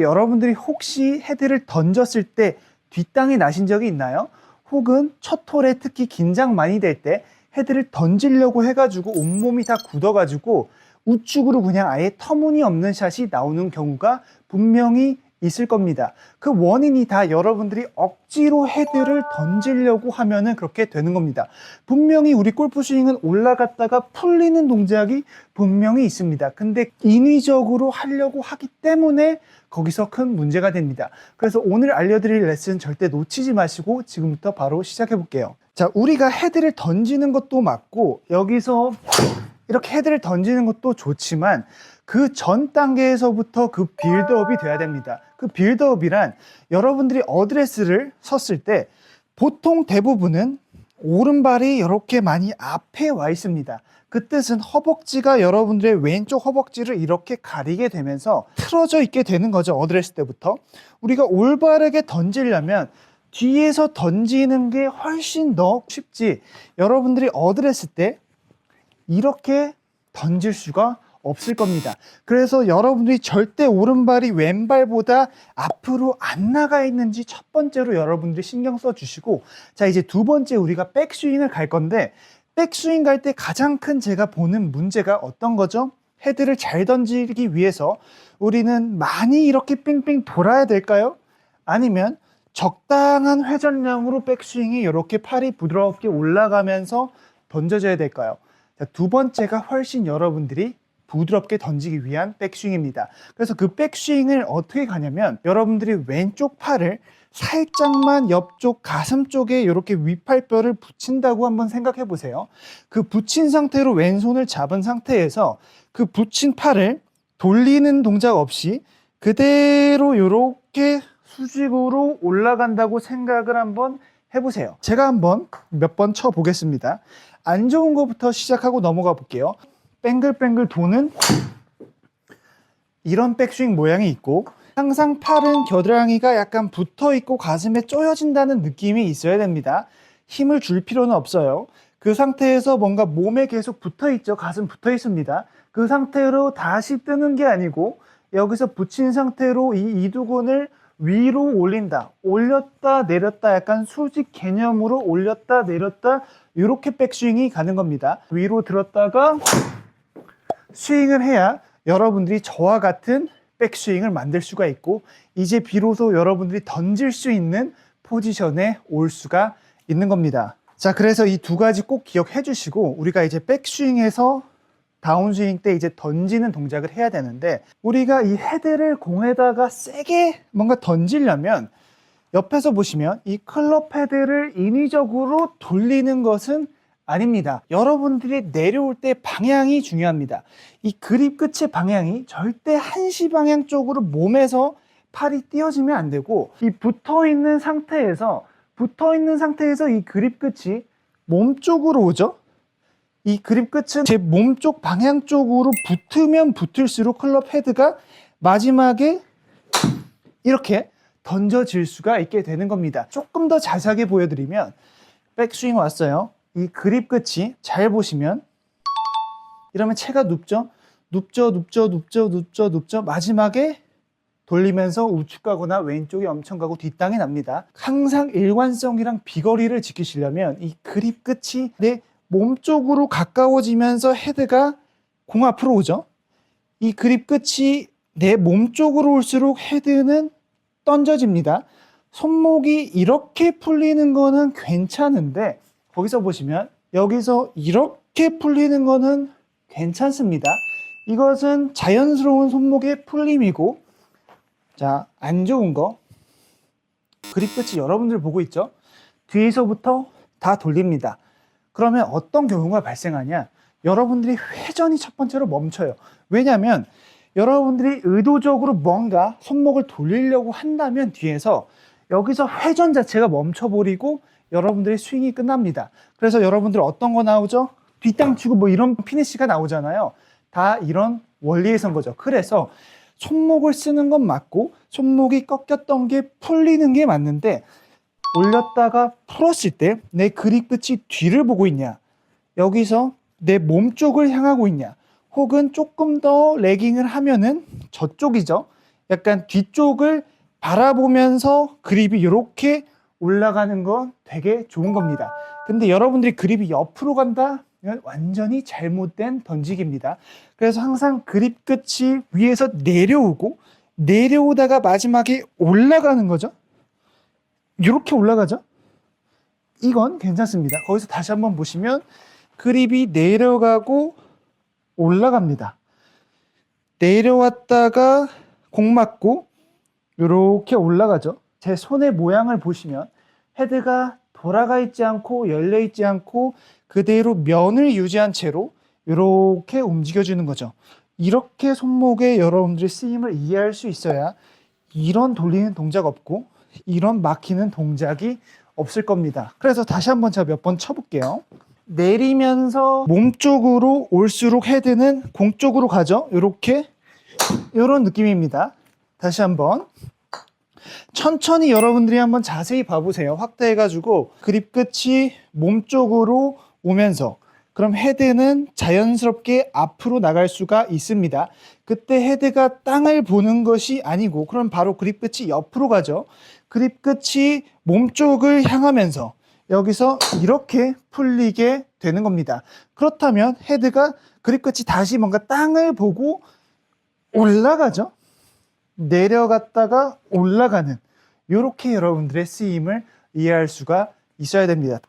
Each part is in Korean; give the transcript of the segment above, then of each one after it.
여러분들이 혹시 헤드를 던졌을 때 뒷땅이 나신 적이 있나요? 혹은 첫 홀에 특히 긴장 많이 될 때 헤드를 던지려고 해가지고 온몸이 다 굳어가지고 우측으로 그냥 아예 터무니없는 샷이 나오는 경우가 분명히 있을 겁니다. 그 원인이 다 여러분들이 억지로 헤드를 던지려고 하면은 그렇게 되는 겁니다. 분명히 우리 골프 스윙은 올라갔다가 풀리는 동작이 분명히 있습니다. 근데 인위적으로 하려고 하기 때문에 거기서 큰 문제가 됩니다. 그래서 오늘 알려드릴 레슨 절대 놓치지 마시고 지금부터 바로 시작해 볼게요. 자, 우리가 헤드를 던지는 것도 맞고 여기서 이렇게 헤드를 던지는 것도 좋지만 그 전 단계에서부터 그 빌드업이 돼야 됩니다. 그 빌드업이란 여러분들이 어드레스를 섰을 때 보통 대부분은 오른발이 이렇게 많이 앞에 와 있습니다. 그 뜻은 허벅지가 여러분들의 왼쪽 허벅지를 이렇게 가리게 되면서 틀어져 있게 되는 거죠. 어드레스 때부터. 우리가 올바르게 던지려면 뒤에서 던지는 게 훨씬 더 쉽지. 여러분들이 어드레스 때 이렇게 던질 수가 없을 겁니다. 그래서 여러분들이 절대 오른발이 왼발보다 앞으로 안 나가 있는지 첫 번째로 여러분들이 신경 써 주시고 자 이제 두 번째 우리가 백스윙을 갈 건데 백스윙 갈 때 가장 큰 제가 보는 문제가 어떤 거죠? 헤드를 잘 던지기 위해서 우리는 많이 이렇게 삥삥 돌아야 될까요? 아니면 적당한 회전량으로 백스윙이 이렇게 팔이 부드럽게 올라가면서 던져져야 될까요? 자, 두 번째가 훨씬 여러분들이 부드럽게 던지기 위한 백스윙입니다. 그래서 그 백스윙을 어떻게 가냐면 여러분들이 왼쪽 팔을 살짝만 옆쪽 가슴 쪽에 이렇게 위팔뼈를 붙인다고 한번 생각해 보세요. 그 붙인 상태로 왼손을 잡은 상태에서 그 붙인 팔을 돌리는 동작 없이 그대로 이렇게 수직으로 올라간다고 생각을 한번 해보세요. 제가 한번 몇 번 쳐 보겠습니다. 안 좋은 것부터 시작하고 넘어가 볼게요. 뱅글뱅글 도는 이런 백스윙 모양이 있고 항상 팔은 겨드랑이가 약간 붙어 있고 가슴에 쪼여진다는 느낌이 있어야 됩니다. 힘을 줄 필요는 없어요. 그 상태에서 뭔가 몸에 계속 붙어 있죠. 가슴 붙어 있습니다. 그 상태로 다시 뜨는 게 아니고 여기서 붙인 상태로 이 이두근을 위로 올린다. 올렸다 내렸다 약간 수직 개념으로 올렸다 내렸다 이렇게 백스윙이 가는 겁니다. 위로 들었다가 스윙을 해야 여러분들이 저와 같은 백스윙을 만들 수가 있고 이제 비로소 여러분들이 던질 수 있는 포지션에 올 수가 있는 겁니다. 자, 그래서 이 두 가지 꼭 기억해 주시고 우리가 이제 백스윙에서 다운스윙 때 이제 던지는 동작을 해야 되는데 우리가 이 헤드를 공에다가 세게 뭔가 던지려면 옆에서 보시면 이 클럽 헤드를 인위적으로 돌리는 것은 아닙니다. 여러분들이 내려올 때 방향이 중요합니다. 이 그립 끝의 방향이 절대 한시 방향 쪽으로 몸에서 팔이 띄어지면 안 되고 이 붙어 있는 상태에서 붙어 있는 상태에서 이 그립 끝이 몸 쪽으로 오죠. 이 그립 끝은 제 몸 쪽 방향 쪽으로 붙으면 붙을수록 클럽 헤드가 마지막에 이렇게 던져질 수가 있게 되는 겁니다. 조금 더 자세하게 보여드리면 백스윙 왔어요. 이 그립 끝이 잘 보시면 이러면 채가 눕죠. 눕죠, 눕죠, 눕죠, 눕죠, 눕죠. 마지막에 돌리면서 우측 가거나 왼쪽이 엄청 가고 뒷땅이 납니다. 항상 일관성이랑 비거리를 지키시려면 이 그립 끝이 내 몸 쪽으로 가까워지면서 헤드가 공 앞으로 오죠. 이 그립 끝이 내 몸 쪽으로 올수록 헤드는 던져집니다. 손목이 이렇게 풀리는 거는 괜찮은데 거기서 보시면 여기서 이렇게 풀리는 거는 괜찮습니다. 이것은 자연스러운 손목의 풀림이고 자, 안 좋은 거 그립 끝이 여러분들 보고 있죠? 뒤에서부터 다 돌립니다. 그러면 어떤 경우가 발생하냐? 여러분들이 회전이 첫 번째로 멈춰요. 왜냐하면 여러분들이 의도적으로 뭔가 손목을 돌리려고 한다면 뒤에서 여기서 회전 자체가 멈춰버리고 여러분들의 스윙이 끝납니다. 그래서 여러분들 어떤 거 나오죠? 뒷땅 치고 뭐 이런 피니시가 나오잖아요. 다 이런 원리에선 거죠. 그래서 손목을 쓰는 건 맞고 손목이 꺾였던 게 풀리는 게 맞는데 올렸다가 풀었을 때 내 그립 끝이 뒤를 보고 있냐 여기서 내 몸 쪽을 향하고 있냐 혹은 조금 더 레깅을 하면은 저쪽이죠 약간 뒤쪽을 바라보면서 그립이 이렇게 올라가는 건 되게 좋은 겁니다. 근데 여러분들이 그립이 옆으로 간다? 이건 완전히 잘못된 던지기입니다. 그래서 항상 그립 끝이 위에서 내려오고 내려오다가 마지막에 올라가는 거죠. 이렇게 올라가죠. 이건 괜찮습니다. 거기서 다시 한번 보시면 그립이 내려가고 올라갑니다. 내려왔다가 공 맞고 이렇게 올라가죠. 제 손의 모양을 보시면 헤드가 돌아가 있지 않고 열려 있지 않고 그대로 면을 유지한 채로 이렇게 움직여주는 거죠. 이렇게 손목에 여러분들이 쓰임을 이해할 수 있어야 이런 돌리는 동작 없고 이런 막히는 동작이 없을 겁니다. 그래서 다시 한번 제가 몇 번 쳐볼게요. 내리면서 몸 쪽으로 올수록 헤드는 공 쪽으로 가죠. 이렇게 이런 느낌입니다. 다시 한번 천천히 여러분들이 한번 자세히 봐보세요. 확대해가지고 그립 끝이 몸 쪽으로 오면서 그럼 헤드는 자연스럽게 앞으로 나갈 수가 있습니다. 그때 헤드가 땅을 보는 것이 아니고 그럼 바로 그립 끝이 옆으로 가죠. 그립 끝이 몸 쪽을 향하면서 여기서 이렇게 풀리게 되는 겁니다. 그렇다면 헤드가 그립 끝이 다시 뭔가 땅을 보고 올라가죠. 내려갔다가 올라가는 이렇게 여러분들의 쓰임을 이해할 수가 있어야 됩니다.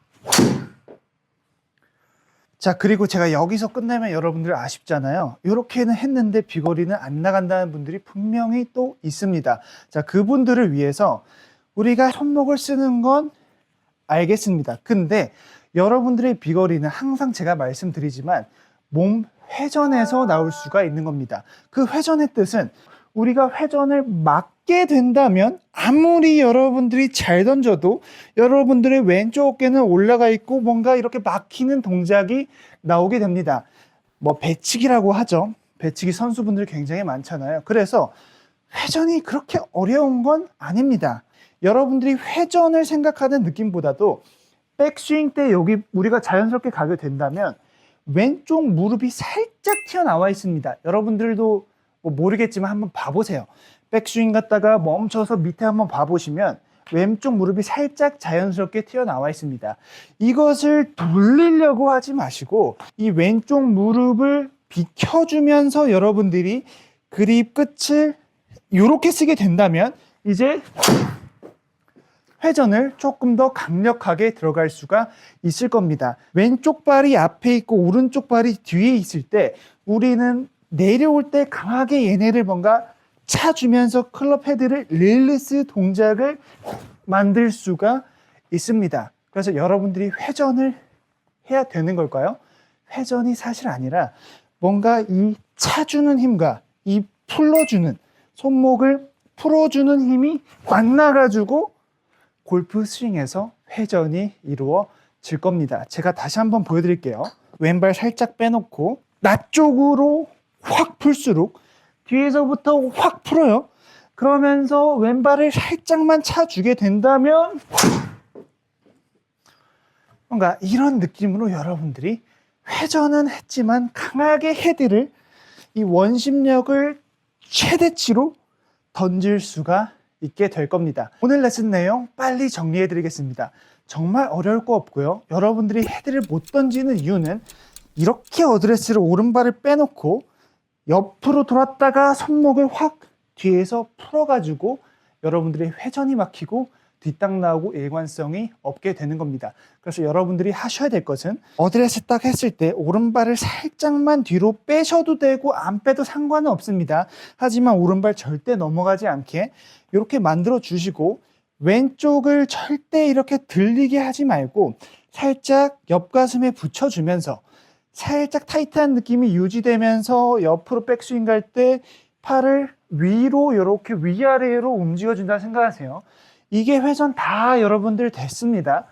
자, 그리고 제가 여기서 끝내면 여러분들 아쉽잖아요. 이렇게는 했는데 비거리는 안 나간다는 분들이 분명히 또 있습니다. 자, 그분들을 위해서 우리가 손목을 쓰는 건 알겠습니다. 근데 여러분들의 비거리는 항상 제가 말씀드리지만 몸 회전에서 나올 수가 있는 겁니다. 그 회전의 뜻은 우리가 회전을 막게 된다면 아무리 여러분들이 잘 던져도 여러분들의 왼쪽 어깨는 올라가 있고 뭔가 이렇게 막히는 동작이 나오게 됩니다. 뭐 배치기라고 하죠. 배치기 선수분들 굉장히 많잖아요. 그래서 회전이 그렇게 어려운 건 아닙니다. 여러분들이 회전을 생각하는 느낌보다도 백스윙 때 여기 우리가 자연스럽게 가게 된다면 왼쪽 무릎이 살짝 튀어나와 있습니다. 여러분들도 뭐 모르겠지만 한번 봐보세요. 백스윙 갔다가 멈춰서 밑에 한번 봐보시면 왼쪽 무릎이 살짝 자연스럽게 튀어나와 있습니다. 이것을 돌리려고 하지 마시고 이 왼쪽 무릎을 비켜주면서 여러분들이 그립 끝을 이렇게 쓰게 된다면 이제 회전을 조금 더 강력하게 들어갈 수가 있을 겁니다. 왼쪽 발이 앞에 있고 오른쪽 발이 뒤에 있을 때 우리는 내려올 때 강하게 얘네를 뭔가 차주면서 클럽 헤드를 릴리스 동작을 만들 수가 있습니다. 그래서 여러분들이 회전을 해야 되는 걸까요? 회전이 사실 아니라 뭔가 이 차주는 힘과 이 풀어주는 손목을 풀어주는 힘이 만나가지고 골프 스윙에서 회전이 이루어질 겁니다. 제가 다시 한번 보여드릴게요. 왼발 살짝 빼놓고 나 쪽으로 확 풀수록 뒤에서부터 확 풀어요. 그러면서 왼발을 살짝만 차주게 된다면 뭔가 이런 느낌으로 여러분들이 회전은 했지만 강하게 헤드를 이 원심력을 최대치로 던질 수가 있게 될 겁니다. 오늘 레슨 내용 빨리 정리해 드리겠습니다. 정말 어려울 거 없고요. 여러분들이 헤드를 못 던지는 이유는 이렇게 어드레스를 오른발을 빼놓고 옆으로 돌았다가 손목을 확 뒤에서 풀어가지고 여러분들의 회전이 막히고 뒷땅 나오고 일관성이 없게 되는 겁니다. 그래서 여러분들이 하셔야 될 것은 어드레스 딱 했을 때 오른발을 살짝만 뒤로 빼셔도 되고 안 빼도 상관은 없습니다. 하지만 오른발 절대 넘어가지 않게 이렇게 만들어 주시고 왼쪽을 절대 이렇게 들리게 하지 말고 살짝 옆가슴에 붙여주면서 살짝 타이트한 느낌이 유지되면서 옆으로 백스윙 갈 때 팔을 위로 이렇게 위아래로 움직여준다 생각하세요. 이게 회전 다 여러분들 됐습니다.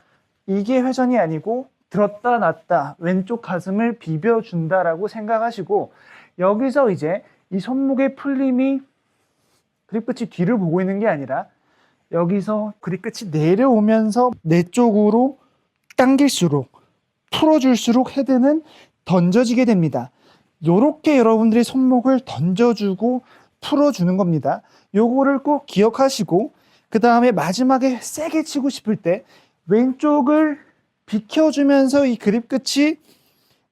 이게 회전이 아니고 들었다 놨다 왼쪽 가슴을 비벼준다라고 생각하시고 여기서 이제 이 손목의 풀림이 그립 끝이 뒤를 보고 있는 게 아니라 여기서 그립 끝이 내려오면서 내 쪽으로 당길수록 풀어줄수록 헤드는 던져지게 됩니다. 이렇게 여러분들이 손목을 던져주고 풀어주는 겁니다. 요거를 꼭 기억하시고 그 다음에 마지막에 세게 치고 싶을 때 왼쪽을 비켜주면서 이 그립 끝이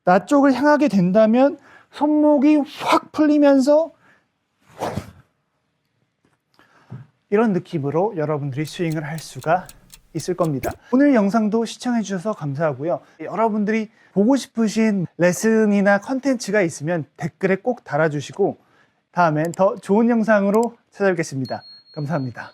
나 쪽을 향하게 된다면 손목이 확 풀리면서 이런 느낌으로 여러분들이 스윙을 할 수가 있을 겁니다. 오늘 영상도 시청해 주셔서 감사하고요. 여러분들이 보고 싶으신 레슨이나 컨텐츠가 있으면 댓글에 꼭 달아주시고 다음엔 더 좋은 영상으로 찾아뵙겠습니다. 감사합니다.